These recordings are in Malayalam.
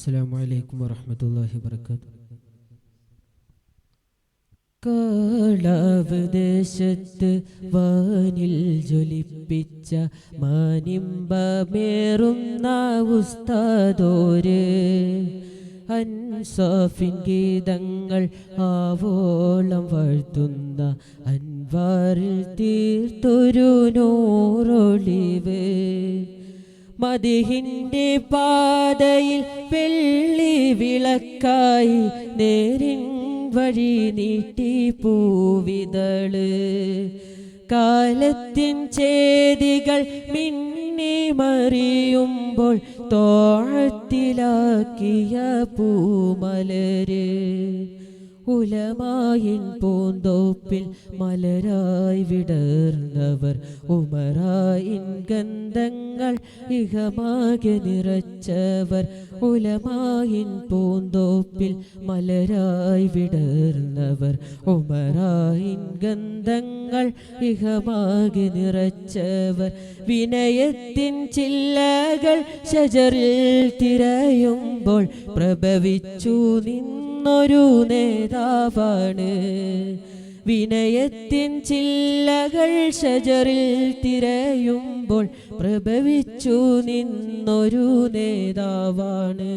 അസ്സലാമു അലൈക്കും വറഹ്മത്തുള്ളാഹി വബറകാതുഹു. കാളാവ് ദേശത്ത് വാനിൽ ജ്വലിപ്പിച്ച മാനിമ്പമേറുന്ന ഉസ്താദോര്. അൻസാഫിൻ ഗീതങ്ങൾ ആവോളം വാഴ്ത്തുന്ന അൻവാറിൽ തീർത്തൊരു നൂറൊളിവ് മതിഹിന്റെ പാതയിൽ വെള്ളി വിളക്കായി നേരിൻ വഴി നീട്ടി പൂവിതൾ. കാലത്തിൻ ചേതികൾ മിന്നി മറിയുമ്പോൾ തോഴത്തിലാക്കിയ പൂമലര്. ഉലമായിൻ പൂന്തോപ്പിൽ മലരായി വിടർന്നവർ ഉമറായിൻ ഗന്ധങ്ങൾ ഇഹമാകെ നിറച്ചവർ ഉലമായിൻ പൂന്തോപ്പിൽ മലരായി വിടർന്നവർ ഉമറായിൻ ഗന്ധങ്ങൾ ഇഹമാകെ നിറച്ചവർ. വിനയത്തിൻ ചില്ലകൾ ശജറിൽ തിരയുമ്പോൾ പ്രഭവിച്ചു നിന്നൊരു നേതാവാണ് വിനയത്തിൻ ചില്ലകൾ ഷജറിൽ തിരയുമ്പോൾ പ്രഭവിച്ചു നിന്നൊരു നേതാവാണ്.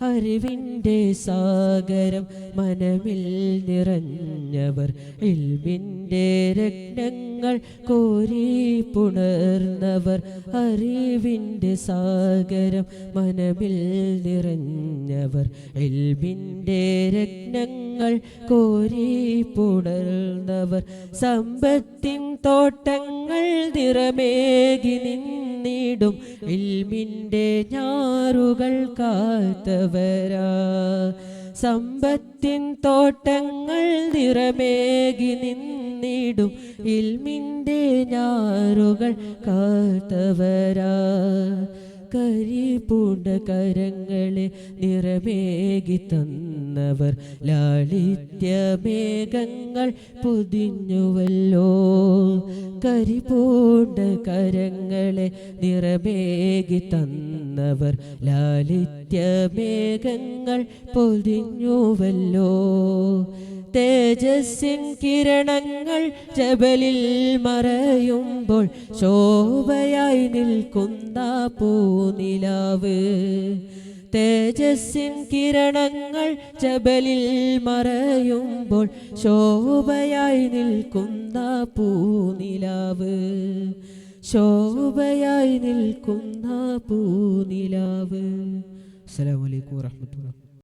അറിവിന്റെ സാഗരം മനമിൽ നിറഞ്ഞവർ ഇൽമിന്റെ രത്നങ്ങൾ കോരി പുണർന്നവർ അറിവിന്റെ സാഗരം മനമിൽ നിറഞ്ഞവർ ഇൽമിന്റെ രത്നങ്ങൾ കോരി പുണർന്നവർ. സമ്പത്തിൻ തോട്ടങ്ങൾ നിറമേകി നിന്നിടും ഇൽമിന്റെ ഞാറുകൾ കാത്തവരാ. സമ്പത്തിൻ തോട്ടങ്ങൾ നിറമേകി നിന്നിടും. ഇൽമിന്റെ ഞാറുകൾ കാത്തവരാ. കരിപൂണ്ട കരങ്ങളെ നിറമേകി തന്നവർ. ലാളിത്യമേഘങ്ങൾ പൊതിഞ്ഞുവല്ലോ. കരിപൂണ്ട കരങ്ങളെ നിറമേകി തന്നവർ. ലാലിത്യമേഘങ്ങൾ പൊതിഞ്ഞുവല്ലോ. തേജസ്സിൻ കിരണങ്ങൾ ജബലിൽ മറയുമ്പോൾ ശോഭയായി നിൽക്കുന്ന പൂനിലാവ്. തേജസ്സിൻ കിരണങ്ങൾ ജബലിൽ മറയുമ്പോൾ ശോഭയായി നിൽക്കുന്ന പൂനിലാവ്. ശോഭയായി നിൽക്കുന്ന പൂനിലാവ്. അസ്സലാമു അലൈക്കും വറഹ്മത്തുള്ളാഹി